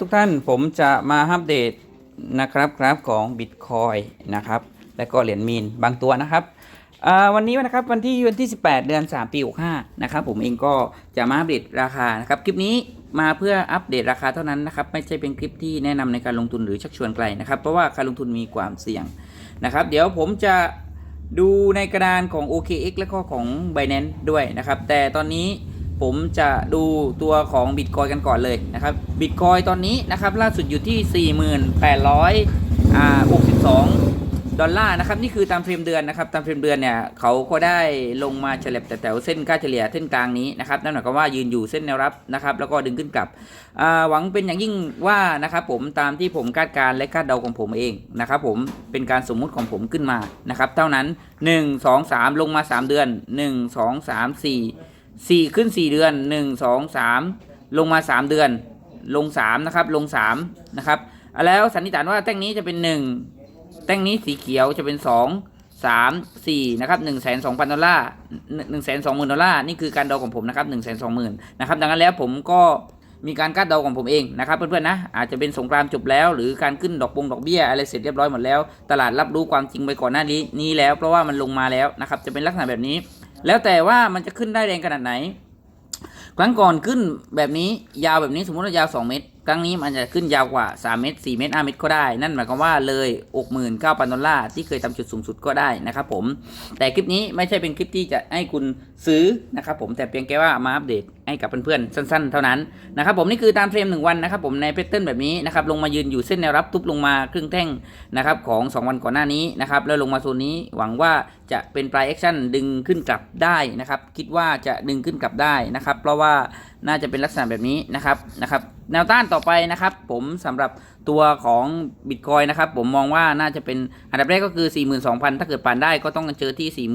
ทุกท่านผมจะมาอัปเดตนะครับกราฟของ Bitcoin นะครับและก็เหรียญมีนบางตัวนะครับวันนี้นะครับวันที่วันที่ 18 เดือน 3 ปี 65 นะครับผมเองก็จะมาอัปเดตราคานะครับคลิปนี้มาเพื่ออัปเดตราคาเท่านั้นนะครับไม่ใช่เป็นคลิปที่แนะนำในการลงทุนหรือชักชวนใครนะครับเพราะว่าการลงทุนมีความเสี่ยงนะครับ เดี๋ยวผมจะดูในกระดานของ OKX และก็ของ Binance ด้วยนะครับ แต่ตอนนี้ ผมจะดูตัวของ Bitcoin กันก่อนเลยนะครับ Bitcoin ตอนนี้นะครับล่าสุดอยู่ที่ 48,862อ่า62 ดอลลาร์นะครับนี่คือตามเฟรมเดือนนะครับตามเฟรมเดือนเนี่ยเขาก็ได้ลงมาเฉลบแต่แถวเส้นค่าเฉลี่ยเส้นกลางนี้นะครับนั่นหมายความว่ายืนอยู่เส้นแนวรับนะครับแล้วก็ดึงขึ้นกลับหวังเป็นอย่างยิ่งว่านะครับผมตามที่ผมคาดการณ์และคาดเดาของผมเองนะครับผมเป็นการสมมุติของผมขึ้นมานะครับเท่านั้น 1 2 3 ลงมา 3 เดือน 1 2 3 4 สี่ขึ้นสี่เดือนหนึ่งสองสามลงมาสามเดือน ลงสามนะครับ ลงสามนะครับ แล้วสันนิษฐานว่าแท่งนี้จะเป็นหนึ่งแท่งนี้สีเขียวจะเป็นสองสามสี่นะครับหนึ่งแสนสองพันดอลลาร์หนึ่งแสนสองหมื่นดอลลาร์นี่คือการเดาของผมนะครับหนึ่งแสนสองหมื่นนะครับ ดังนั้นแล้วผมก็มีการคาดเดาของผมเองนะครับเพื่อนๆนะอาจจะเป็นสงครามจบแล้ว หรือการขึ้นดอกบงดอกเบี้ยอะไรเสร็จเรียบร้อยหมดแล้ว ตลาดรับรู้ความจริงไปก่อนหน้านี้นี้แล้วเพราะว่ามันลงมาแล้วนะครับจะเป็นลักษณะแบบนี้ แล้วแต่ว่ามันจะขึ้นได้แรงขนาดไหน ครั้งก่อนขึ้นแบบนี้ยาวแบบนี้สมมติว่ายาว 2 เมตร ครั้งนี้มันจะขึ้นยาวกว่า 3 เมตร 4 เมตร 5 เมตรก็ได้ นั่นหมายความว่าเลย 69,000 ดอลลาร์ที่เคยทำจุดสูงสุดก็ได้นะครับผม แต่คลิปนี้ไม่ใช่เป็นคลิปที่จะให้คุณซื้อนะครับผม แต่เพียงแค่ว่ามาอัปเดตให้กับเพื่อนๆ สั้นๆ เท่านั้นนะครับผม นี่คือตามเฟรม 1 วันนะครับผมในแพทเทิร์นแบบนี้นะครับ ลงมายืนอยู่เส้นแนวรับทุบลงมาครึ่งแท่งนะครับของ 2 วันก่อนหน้านี้นะครับแล้วลงมาโซนนี้หวังว่าจะเป็นปลายแอคชั่นดึงขึ้นกลับได้นะครับ คิดว่าจะดึงขึ้นกลับได้นะครับ เพราะว่า น่าจะเป็นลักษณะแบบนี้นะครับนะครับแนวต้านต่อไปนะครับ ผมสำหรับตัวของ Bitcoin นะครับ ผมมองว่าน่าจะเป็นอันดับแรกก็คือ 42,000 ถ้าเกิดปานได้ก็ต้องเจอที่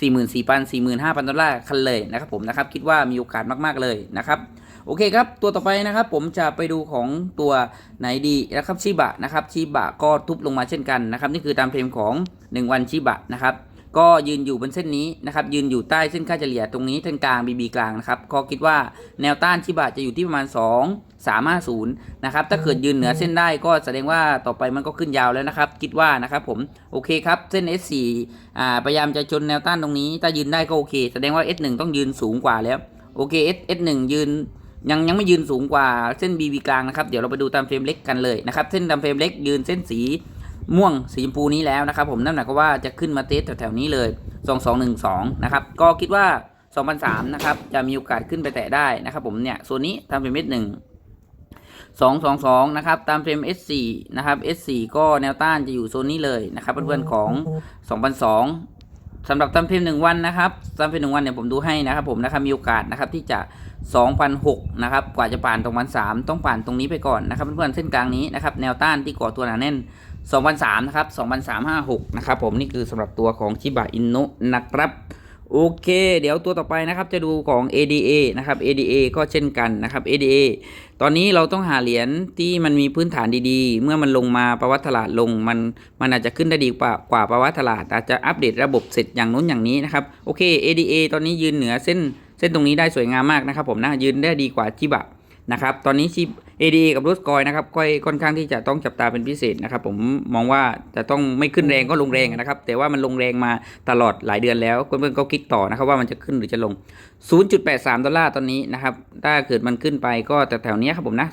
40,000 44,000 45,000 ดอลลาร์คันเลยนะครับผมนะครับคิดว่ามีโอกาสมาก ๆ เลยนะครับโอเคครับ ตัวต่อไปนะครับผมจะไปดูของตัวไหนดีนะครับชิบะนะครับชิบะก็ทุบลงมาเช่นกันนะครับ นี่คือตามเฟรมของ 1 วันชิบะนะครับ ก็ยืนอยู่บนเส้นนี้นะครับ ยืนอยู่ใต้เส้นค่าเฉลี่ยตรงนี้เส้นกลาง BB กลางนะครับก็คิดว่าแนวต้านชิบะจะอยู่ที่ประมาณ 2 350นะครับ ถ้าเกิดยืนเหนือเส้นได้ก็แสดงว่าต่อไปมันก็ขึ้นยาวแล้วนะครับ คิดว่านะครับผม โอเคครับ เส้น S4 อ่าพยายามจะชนแนวต้านตรงนี้ ถ้ายืนได้ก็โอเค แสดงว่า S1 ต้องยืนสูงกว่าแล้ว โอเค S S1 ยืนยังยังไม่ยืนสูงกว่าเส้น BB กลางนะครับ เดี๋ยวเราไปดูตามเฟรมเล็กกันเลยนะครับ เส้นตามเฟรมเล็กยืนเส้นสี ม่วงสีชมพูนี้แล้วนะครับผมนั่นหมายความว่าจะขึ้นมาเทสแถวๆนี้เลย2212นะครับก็คิดว่า 2003นะครับจะมีโอกาสขึ้นไปแตะได้นะครับผมเนี่ยโซนนี้ตามเฟรม S1 222 นะครับ ตามเฟรม S4 นะครับ S4 ก็แนวต้านจะอยู่โซนนี้เลยนะครับเพื่อนๆของ 2002สำหรับตามเฟรม1วันนะครับตามเฟรม1วันเนี่ยผมดูให้นะครับผมนะครับมีโอกาสนะครับที่จะ2,006นะครับกว่าจะผ่านตรงวัน3ต้องผ่านตรงนี้ไปก่อนนะครับเพื่อนๆเส้นกลางนี้นะครับแนวต้านที่ก่อตัวหนาแน่น 2003นะครับ2356นะครับผมนี่คือสำหรับตัวของชิบะอินโนะนะครับโอเค เดี๋ยวตัวต่อไปนะครับจะดูของ ADA นะครับ ADA ก็เช่นกันนะครับ ADA ตอนนี้เราต้องหาเหรียญที่มันมีพื้นฐานดีๆ เมื่อมันลงมาประวัติตลาดลงมันมันอาจจะขึ้นได้ดีกว่ากว่าประวัติตลาด อาจจะอัปเดตระบบเสร็จอย่างนู้นอย่างนี้นะครับโอเค ADA ตอนนี้ยืนเหนือเส้นเส้นตรงนี้ได้สวยงามมากนะครับผมนะยืนได้ดีกว่าชิบะนะครับตอนนี้ชิ ADA กับรูสกอยนะครับก็ค่อนข้างที่จะต้องจับตาเป็นพิเศษนะครับผมมองว่าจะต้องไม่ขึ้นแรงก็ลงแรงนะครับแต่ว่ามันลงแรงมาตลอดหลายเดือนแล้วเพื่อนๆก็คิดต่อนะครับว่ามันจะขึ้นหรือจะลง 0.83 ดอลลาร์ตอนนี้นะครับถ้าเกิดมันขึ้นไปก็แต่แถวๆเนี้ยครับผมนะ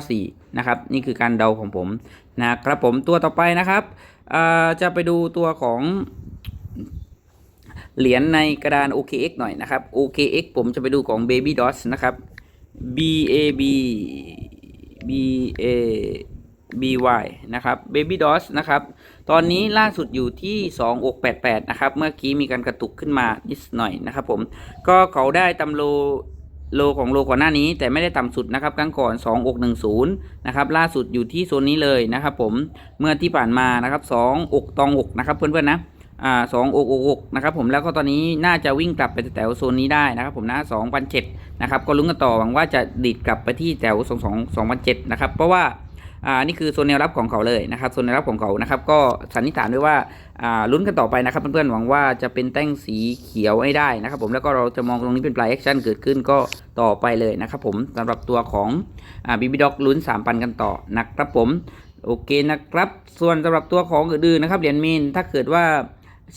0.94 นะครับนี่คือการเดาของผมนะครับผมตัวต่อไปนะครับจะไปดูตัวของเหรียญในกระดาน OKX หน่อยนะครับ OKX ผมจะไปดูของ Baby Dots นะครับ B A B B A B Y นะครับ Baby d o s นะครับ ตอนนี้ล่าสุดอยู่ที่2อก88 นะครับ เมื่อกี้มีการกระตุกขึ้นมานิดหน่อยนะครับผม ก็เขาได้ตำโลโลของโลก่อนหน้านี้ แต่ไม่ได้ต่ำสุดนะครับครั้งก่อน2อก10 นะครับ ล่าสุดอยู่ที่โซนนี้เลยนะครับผม เมื่อที่ผ่านมานะครับ2อกตองอกนะครับเพื่อนๆนะ อ่าสองอกอกอกนะครับผมแล้วก็ตอนนี้น่าจะวิ่งกลับไปแถวโซนนี้ได้นะครับผมนะสองพันเจ็ดนะครับก็ลุ้นกันต่อหวังว่าจะดีดกลับไปที่แถวสองสองสองพันเจ็ดนะครับเพราะว่าอ่านี่คือโซนแนวรับของเขาเลยนะครับโซนแนวรับของเขานะครับก็สันนิษฐานด้วยว่าอ่าลุ้นกันต่อไปนะครับเพื่อนๆหวังว่าจะเป็นแต้งสีเขียวให้ได้นะครับผมแล้วก็เราจะมองตรงนี้เป็นปลายแอคชั่นเกิดขึ้นก็ต่อไปเลยนะครับผมสำหรับตัวของอ่าบีบีด็อกลุ้น3,000กันต่อนะครับผมโอเคนะครับ ส่วนสำหรับตัวของอื่นๆนะครับเหรียญมีนถ้าเกิดว่า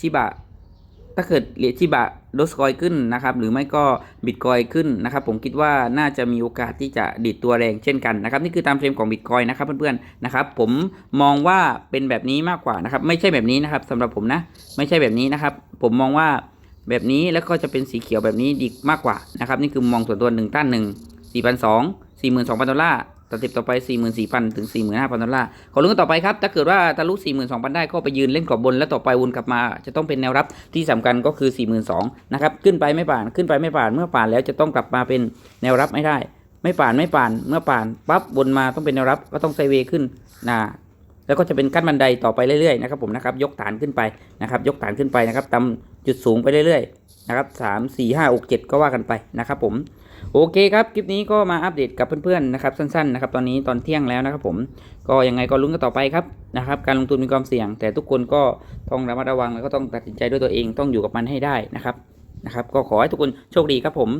ชิบะถ้าเกิดเหรียญชิบะโดสคอยขึ้นนะครับ หรือไม่ก็บิตคอยขึ้นนะครับ ผมคิดว่าน่าจะมีโอกาสที่จะดิดตัวแรงเช่นกันนะครับ นี่คือตามเทรนด์ของบิตคอยนะครับเพื่อนๆนะครับ ผมมองว่าเป็นแบบนี้มากกว่านะครับ ไม่ใช่แบบนี้นะครับสำหรับผมนะ ไม่ใช่แบบนี้นะครับ ผมมองว่าแบบนี้แล้วก็จะเป็นสีเขียวแบบนี้ดีมากกว่านะครับ นี่คือมองส่วนตัวหนึ่งต้านหนึ่งสี่พันสองสี่หมื่นสองพันดอลลาร์ สเต็ปต่อไป 44,000 ถึง 45,000 ดอลลาร์ขอลุ้นกันต่อไปครับ ถ้าเกิดว่าทะลุ 42,000 ได้ก็ไปยืนเล่นกรอบบน แล้วต่อไปวนกลับมาจะต้องเป็นแนวรับที่สำคัญก็คือ 42,000นะครับ ขึ้นไปไม่ผ่าน ขึ้นไปไม่ผ่าน เมื่อผ่านแล้วจะต้องกลับมาเป็นแนวรับไม่ได้ ไม่ผ่านไม่ผ่าน เมื่อผ่านปั๊บวนมาต้องเป็นแนวรับก็ต้องไซเวย์ขึ้นนะแล้วก็จะเป็นขั้นบันไดต่อไปเรื่อยๆนะครับผมนะครับ ยกฐานขึ้นไปนะครับ ยกฐานขึ้นไปนะครับตามจุดสูงไปเรื่อยๆนะครับสามสี่ห้าอกเจ็ดก็ว่ากันไปนะครับผม โอเคครับ คลิปนี้ก็มาอัปเดตกับเพื่อนๆนะครับสั้นๆนะครับตอนนี้ตอนเที่ยงแล้วนะครับผมก็ยังไงก็ลุ้นกันต่อไปครับนะครับการลงทุนมีความเสี่ยง แต่ทุกคนก็ต้องระมัดระวังแล้วก็ต้องตัดสินใจด้วยตัวเองต้องอยู่กับมันให้ได้นะครับนะครับ ก็ขอให้ทุกคนโชคดีครับผม